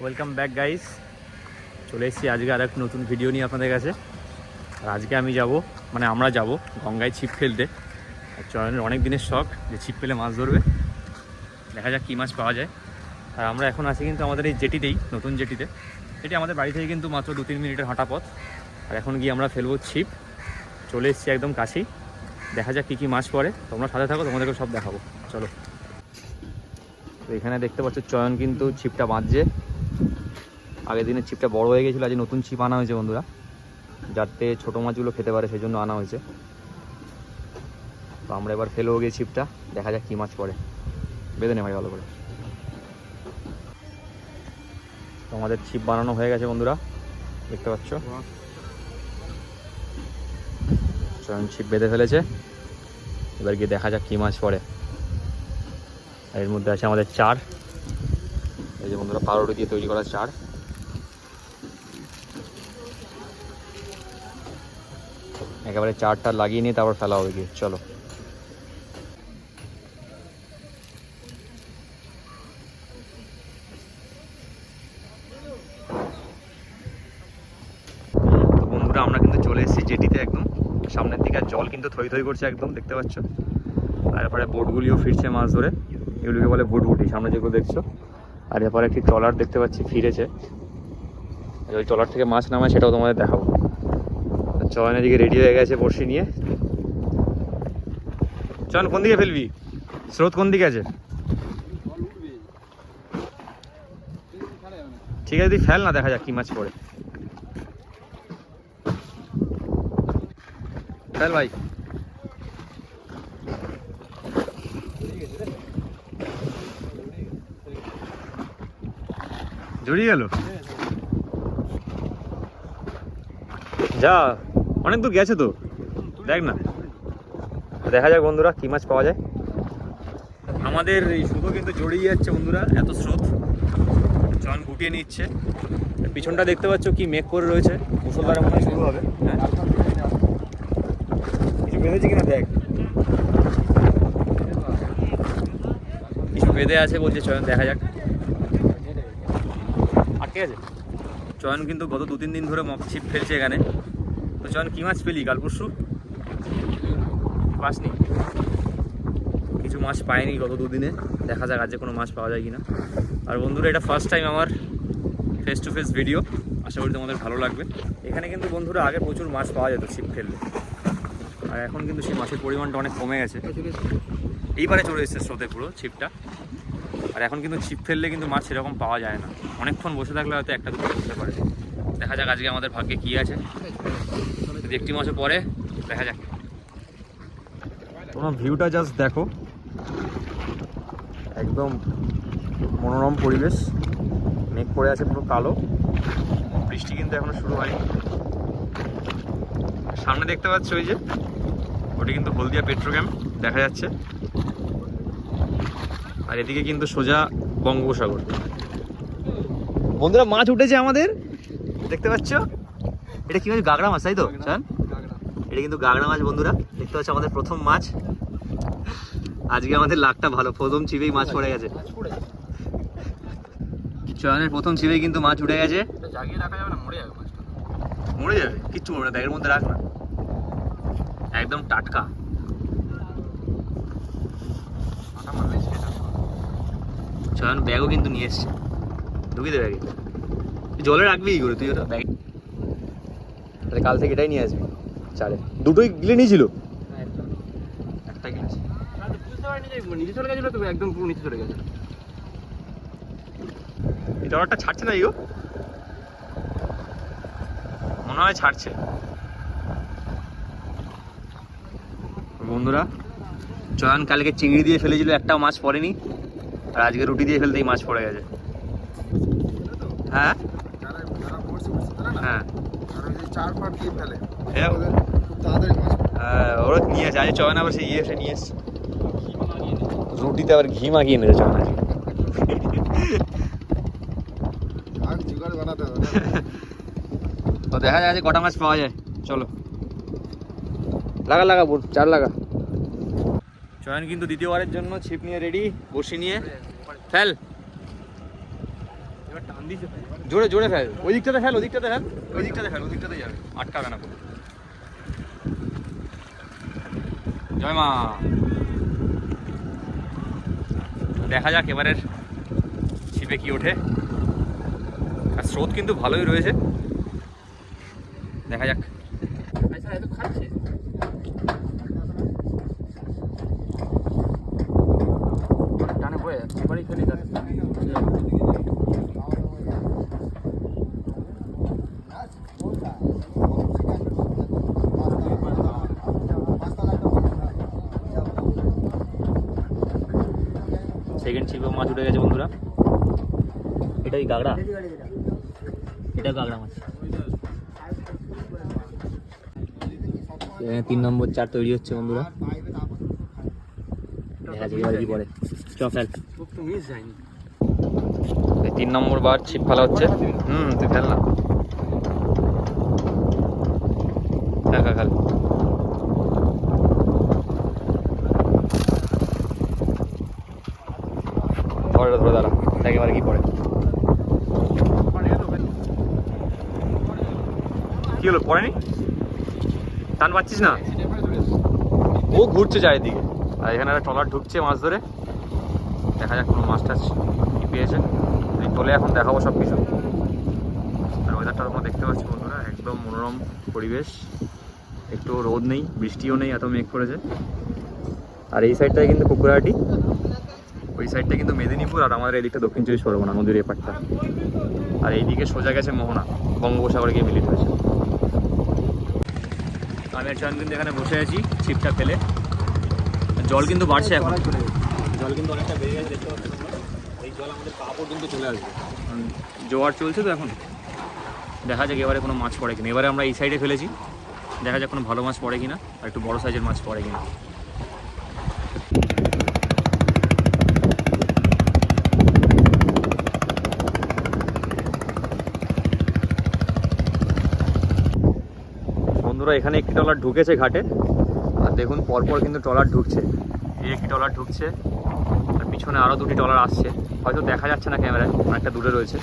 Welcome back guys চলে এসেছি আজকে আর এক নতুন ভিডিও নিয়ে আপনাদের কাছে। আর আজকে আমি যাব মানে আমরা যাব গঙ্গায় ছিপ ফেলতে। আর চয়নের অনেক দিনের শখ যে ছিপ ফেলে মাছ ধরবে। দেখা যাক কী মাছ পাওয়া যায়। আর আমরা এখন আছি কিন্তু আমাদের এই জেটিতেই, নতুন জেটিতে। এটি আমাদের বাড়ি থেকে কিন্তু মাত্র দু তিন মিনিটের হাঁটা পথ। আর এখন গিয়ে আমরা ফেলব ছিপ। চলে এসেছি একদম কাছেই। দেখা যাক কী কী মাছ পড়ে। তোমরা সাথে থাকো, তোমাদেরকে সব দেখাবো। চলো। তো এখানে দেখতে পাচ্ছ, চয়ন কিন্তু ছিপটা বাঁধছে। আগের দিনের ছিপটা বড় হয়ে গেছিল, আজ নতুন ছিপ আনা হয়েছে বন্ধুরা। যাতে ছোটো মাছগুলো খেতে পারে, সেই জন্য আনা হয়েছে। তো আমরা এবার ফেলেও গিয়ে ছিপটা, দেখা যাক কী মাছ পড়ে। বেঁধে নে ভাই, ভালো করে। তো আমাদের ছিপ বানানো হয়ে গেছে বন্ধুরা, দেখতে পাচ্ছ? চয়ন ছিপ বেঁধে ফেলেছে। এবার গিয়ে দেখা যাক কী মাছ পড়ে। এর মধ্যে আছে আমাদের চার। এই যে বন্ধুরা, পাউরুটি দিয়ে তৈরি করা চার। একেবারে চারটা লাগিয়ে নিয়ে তারপর ফেলা হবে গিয়ে। চলো। বন্ধুরা, আমরা কিন্তু চলে এসেছি জেটিতে একদম। সামনের দিকে জল কিন্তু থই থই করছে একদম, দেখতে পাচ্ছ? এরপরে বোটগুলিও ফিরছে মাছ ধরে। এগুলোকে বলে বুটবুটি সামনে যেগুলো দেখছ। আর এরপরে একটি ট্রলার দেখতে পাচ্ছি, ফিরেছে। ওই ট্রলার থেকে মাছ নামায়, সেটাও তোমাদের দেখাবো। চয়ন এদিকে রেডি হয়ে গেছে বড়শি নিয়ে। চয়ন কোন দিকে ফেলবি? স্রোত কোন দিকে আছে? ঠিক আছে, তুই ফেল না, দেখা যাক কি মাছ পড়ে। ফেল ভাই। জড়িয়ে গেল? যা। অনেক দূর গেছে তো। দেখ না। দেখা যাক বন্ধুরা কি মাছ পাওয়া যায়। আমাদের এই সুতো কিন্তু জড়িয়ে যাচ্ছে বন্ধুরা এত স্রোত। জন গুটিয়ে নিচ্ছে। পিছনটা দেখতে পাচ্ছ কি মেঘ করে রয়েছে। মুসলধারে মনে শুরু হবে। হ্যাঁ। কিছু বেঁধেছে কিনা দেখ। কিছু বেঁধে আছে বলছে চয়ন দেখা যাক। আটকে আছে চয়ন কিন্তু গত দু তিন দিন ধরে মক ছিপ ফেলছে এখানে। তো চয়ন কী মাছ পেলি? কাল পরশু? পাসনি। কিছু মাছ পাইনি গত দুদিনে। দেখা যাক আজকে কোনো মাছ পাওয়া যায় কিনা। আর বন্ধুরা, এটা ফার্স্ট টাইম আমার ফেস টু ফেস ভিডিও আশা করি তোমাদের ভালো লাগবে। এখানে কিন্তু বন্ধুরা, আগে প্রচুর মাছ পাওয়া যেত ছিপ ফেললে। আর এখন কিন্তু সেই মাছের পরিমাণটা অনেক কমে গেছে। এইবারে চলে এসেছে স্রোতে পুরো ছিপটা। আর এখন কিন্তু ছিপ ফেললে কিন্তু মাছ সেরকম পাওয়া যায় না। অনেকক্ষণ বসে থাকলে হয়তো একটা দুটো করতে পারে। দেখা যাক আজকে আমাদের ভাগ্যে কী আছে। যদি একটি মাছও পরে দেখা যাক। তোমার ভিউটা জাস্ট দেখো। একদম মনোরম পরিবেশ। মেঘ পড়ে আছে পুরো কালো। বৃষ্টি কিন্তু এখনও শুরু হয়নি। সামনে দেখতে পাচ্ছ ওই যে ওটি কিন্তু হলদিয়া পেট্রোক্যাম্প দেখা যাচ্ছে। আর এদিকে কিন্তু সোজা বঙ্গোপসাগর। বন্ধুরা মাছ উঠেছে আমাদের। দেখতে পাচ্ছ? এটা কি মাছ গাগড়া মাছ তাই তো? চান এটা কিন্তু গাগড়া মাছ বন্ধুরা। দেখতে পাচ্ছ আমাদের প্রথম মাছ। আজকে আমাদের লাকটা ভালো। প্রথম ছিপেই মাছ পড়ে গেছে। চয়নের প্রথম ছিপেই কিন্তু মাছ উঠে গেছে। জাগিয়ে রাখা যাবে না মরে যাবে মাছটা? মরে যাবে? কিচ্ছু না ব্যাগের মধ্যে রাখ না। একদম টাটকা। চয়ন ব্যাগও কিন্তু নিয়ে এসছে। ঢুকিয়ে দে ব্যাগে। জলে রাখবি কি করে? তুই ওটা ব্যাগ তাহলে কাল থেকে এটাই নিয়ে আসবি। চারে দুটোই গিলে নিয়েছিল? একটা গিলেছে বুঝতে নিচে চলে গেছিল তো একদম পুরো নিচে চলে গেছে এই ডলারটা ছাড়ছে না মনে হয় ছাড়ছে। বন্ধুরা চয়ন কালকে চিংড়ি দিয়ে ফেলেছিল একটাও মাছ পড়েনি। আর আজকে রুটি দিয়ে ফেলতেই মাছ পড়ে গেছে। হ্যাঁ? না হ্যাঁ। চার ফাট দিয়ে ফেলে হ্যাঁ। ওদের খুব তাড়াতাড়ি মাছ হ্যাঁ, ওরা নিয়ে আসে আজ চয়ন আবার সেই ইয়ে এসে নিয়ে এসছে রুটিতে আবার ঘি মাখিয়ে নিয়েছে চয়ন আর জোগাড় বানাতে হবে। তো দেখা যায় যে কটা মাছ পাওয়া যায়। চলো। লাগা লাগা বুট চার লাগা। চয়ন কিন্তু দ্বিতীয়বারের জন্য ছিপ নিয়ে রেডি বসি নিয়ে। ফেল। জোরে জোরে ফেল। ওই দিকটাতে ফেল ওই দিকটাতে ফেল। ওই দিকটাতে ফেল ওই দিকটাতে যাবে। আটকাবে না পুরো জয় মা। দেখা যাক এবারের ছিপে কি ওঠে। আর স্রোত কিন্তু ভালোই রয়েছে। দেখা যাক। আচ্ছা এত খাচ্ছে টানে বয়ে এবারেই ফেলি তাহলে সেকেন্ড ছিপে মাছ উঠে গেছে বন্ধুরা। এটা ওই গাগড়া। এটা গাগড়া মাছ। তিন নম্বর চার তৈরি হচ্ছে বন্ধুরা। তিন নম্বর বার ছিপ ফেলা হচ্ছে। হুম, তুই ফেল না। ফেল ধরে ধরে দাঁড়া। এবারে কি পড়ে কি হলো পড়েনি টান পাচ্ছিস না? ও ঘুরছে চারিদিকে। আর এখানে একটা ট্রলার ঢুকছে মাছ ধরে। দেখা যাক কোনো মাছ টাছ কি পেয়েছে। তোলে এখন দেখাবো সব কিছু আর ওয়েদারটা তোমরা দেখতে পাচ্ছ বন্ধুরা, একদম মনোরম পরিবেশ। একটু রোদ নেই, বৃষ্টিও নেই, এত মেঘ করেছে। আর এই সাইডটায় কিন্তু কুকুরাহাটি। ওই সাইডটা কিন্তু মেদিনীপুর আর আমাদের এদিকটা দক্ষিণ চব্বিশ পরগনা নদীর এপারটা। আর এইদিকে সোজা গেছে মোহনা বঙ্গোপসাগরে গিয়ে মিলিত হয়েছে। আমি আর কিন্তু এখানে বসে আছি ছিপটা ফেলে। জল কিন্তু বাড়ছে এখন। জল কিন্তু অনেকটা বেড়ে গেছে দেখতে পাচ্ছি এই জল আমাদের পা পর্যন্ত চলে আসবে। জোয়ার চলছে তো এখন। দেখা যাক এবারে কোনো মাছ পড়ে কিনা। এবারে আমরা এই সাইডে ফেলেছি। দেখা যাক কোনো ভালো মাছ পড়ে কিনা আর একটু বড় সাইজের মাছ পড়ে কিনা। বন্ধুরা এখানে একটি ট্রলার ঢুকেছে ঘাটে। আর দেখুন পরপর কিন্তু ট্রলার ঢুকছে। এই একটি ট্রলার ঢুকছে আর পিছনে আরও দুটি ট্রলার আসছে। হয়তো দেখা যাচ্ছে না ক্যামেরায় অনেকটা দূরে রয়েছে।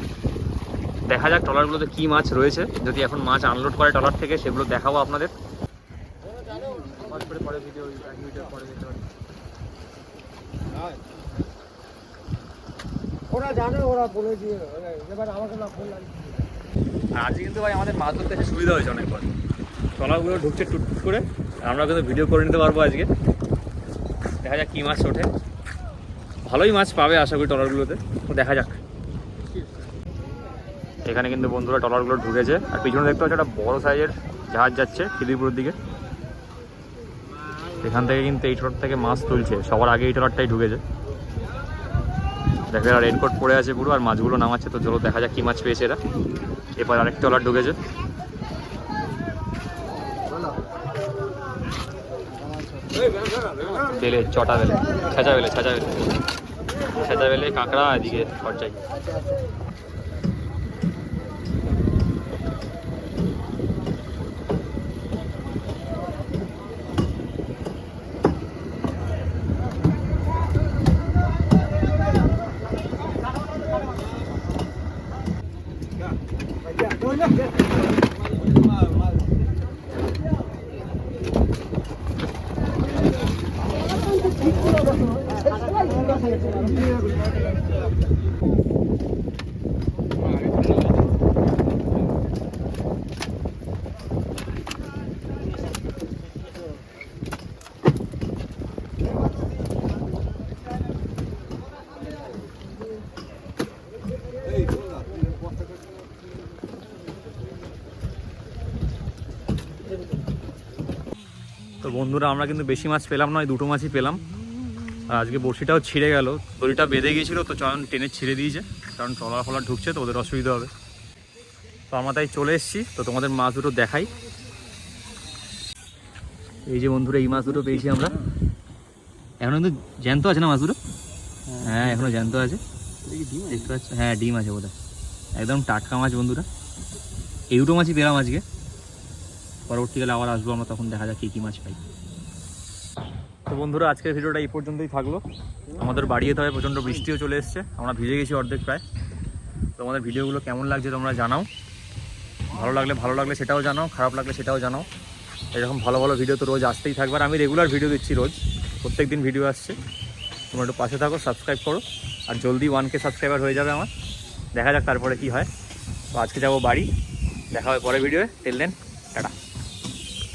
দেখা যাক ট্রলারগুলোতে কী মাছ রয়েছে। যদি এখন মাছ আনলোড করে ট্রলার থেকে সেগুলো দেখাবো আপনাদের। ওরা জানে ওরা বলে দিয়ে এবার আমাকে না ফোন লাগছে আর আজকে কিন্তু ভাই আমাদের মাছ ধরতে সুবিধা হয়েছে অনেকবার। ট্রলারগুলো ঢুকছে টুট করে। আমরা কিন্তু ভিডিও করে নিতে পারব আজকে। দেখা যাক কী মাছ ওঠে। ভালোই মাছ পাবে আশা করি ট্রলারগুলোতে দেখা যাক। এখানে কিন্তু বন্ধুরা ট্রলারগুলো ঢুকেছে। আর পিছনে দেখতে পাচ্ছি একটা বড় সাইজের জাহাজ যাচ্ছে খিদিরপুরের দিকে। এখান থেকে কিন্তু এই ট্রলার থেকে মাছ তুলছে। সবার আগে এই ট্রলারটাই ঢুকেছে। দেখো রেনকোট পড়ে আছে পুরো, আর মাছগুলো নামাচ্ছে। তো চলো দেখা যাক কী মাছ পেয়েছে এরা। এবার আরেকটা ট্রলার ঢুকেছে। বেলে চটা বেলে ছেঁচা বেলে ছেঁচা বেলে ছেঁচা বেলে কাঁকড়া এদিকে খরচাই তো বন্ধুরা, আমরা কিন্তু বেশি মাছ পেলাম নয়, দুটো মাছই পেলাম। আর আজকে বড়শিটাও ছিঁড়ে গেল। দড়িটা বেঁধে গিয়েছিল, তো চয়ন টেনে ছিঁড়ে দিয়েছে। কারণ ট্রলার ফলার ঢুকছে, তো ওদের অসুবিধা হবে। তো আমরা তাই চলে এসেছি, তো তোমাদের মাছ দুটো দেখাই। এই যে বন্ধুরা, এই মাছ দুটো পেয়েছি আমরা। এখন কিন্তু জ্যান্ত আছে না মাছ দুটো? হ্যাঁ এখনও জ্যান্ত আছে। দেখতে পাচ্ছ? হ্যাঁ ডিম আছে বোধহয়। একদম টাটকা মাছ বন্ধুরা। এই দুটো মাছই পেলাম আজকে। পরবর্তীকালে আবার আসব, আমরা তখন দেখা যাক কী কী মাছ পাই। তো বন্ধুরা, আজকের ভিডিওটা এই পর্যন্তই থাকল। আমাদের বাড়ি যেতে হবে প্রচণ্ড বৃষ্টিও চলে এসছে। আমরা ভিজে গেছি অর্ধেক প্রায়। তোমাদের ভিডিওগুলো কেমন লাগছে তোমরা জানাও। ভালো লাগলে ভালো লাগলে সেটাও জানাও, খারাপ লাগলে সেটাও জানাও। এরকম ভালো ভালো ভিডিও তো রোজ আসতেই থাকবে। আর আমি রেগুলার ভিডিও দিচ্ছি রোজ। প্রত্যেক দিন ভিডিও আসছে। তোমরা একটু পাশে থাকো সাবস্ক্রাইব করো। আর জলদি ওয়ানকে সাবস্ক্রাইবার হয়ে যাবে আমার। দেখা যাক তারপরে কি হয়। তো আজকে যাব বাড়ি। দেখা হবে পরে ভিডিওয়ে টেল দেন টাটা।